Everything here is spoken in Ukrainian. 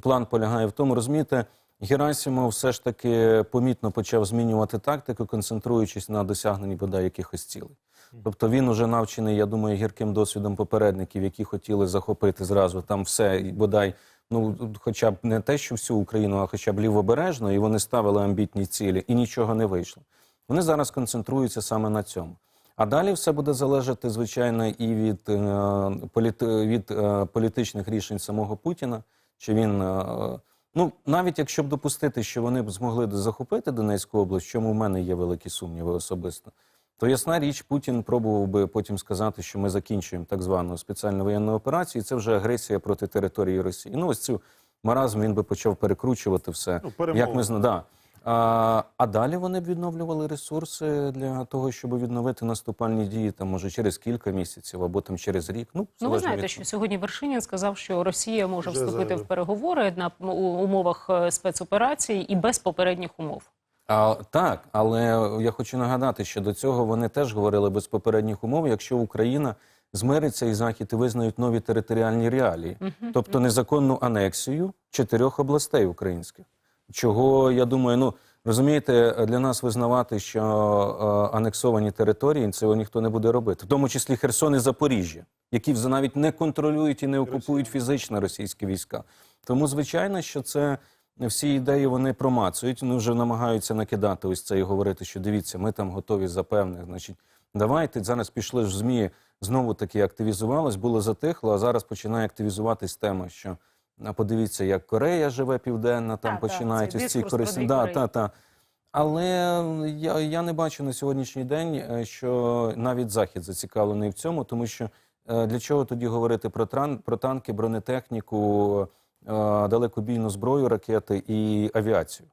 план полягає в тому, розумієте, Герасимов все ж таки помітно почав змінювати тактику, концентруючись на досягненні бодай якихось цілей. Тобто він уже навчений, я думаю, гірким досвідом попередників, які хотіли захопити зразу там все, бодай, ну хоча б не те, що всю Україну, а хоча б лівобережно, і вони ставили амбітні цілі, і нічого не вийшло. Вони зараз концентруються саме на цьому. А далі все буде залежати, звичайно, і від, е, політи- від е, політичних рішень самого Путіна. Чи він, е, ну навіть якщо б допустити, що вони б змогли захопити Донецьку область, чому в мене є великі сумніви особисто, то ясна річ, Путін пробував би потім сказати, що ми закінчуємо так звану спеціальну воєнну операцію, і це вже агресія проти території Росії. Ну ось цю маразм він би почав перекручувати все. Ну, як ми да. А, а далі вони б відновлювали ресурси для того, щоб відновити наступальні дії, там може через кілька місяців або там через рік. Ну, Ну, ви знаєте, від що сьогодні Вершинін сказав, що Росія може Вже вступити заявив. в переговори на у- умовах е, спецоперації і без попередніх умов. А, так, але я хочу нагадати, що до цього вони теж говорили без попередніх умов, якщо Україна змириться і Захід і визнають нові територіальні реалії, тобто незаконну анексію чотирьох областей українських. Чого я думаю, ну розумієте, для нас визнавати, що е, анексовані території цього ніхто не буде робити, в тому числі Херсон і Запоріжжя, які вже навіть не контролюють і не окупують фізично російські війська. Тому звичайно, що це всі ідеї вони промацують. Вони вже намагаються накидати ось це і говорити, що дивіться, ми там готові за певних. Значить, давайте зараз пішли ж змі знову таки активізувалось, було затихло, а зараз починає активізуватись тема, що подивіться, як Корея живе південна, там так, починають ось ці корисні. Да, та, та. Але я, я не бачу на сьогоднішній день, е, що навіть Захід зацікавлений в цьому, тому що е, для чого тоді говорити про, тран, про танки, бронетехніку, е, далекобійну зброю, ракети і авіацію?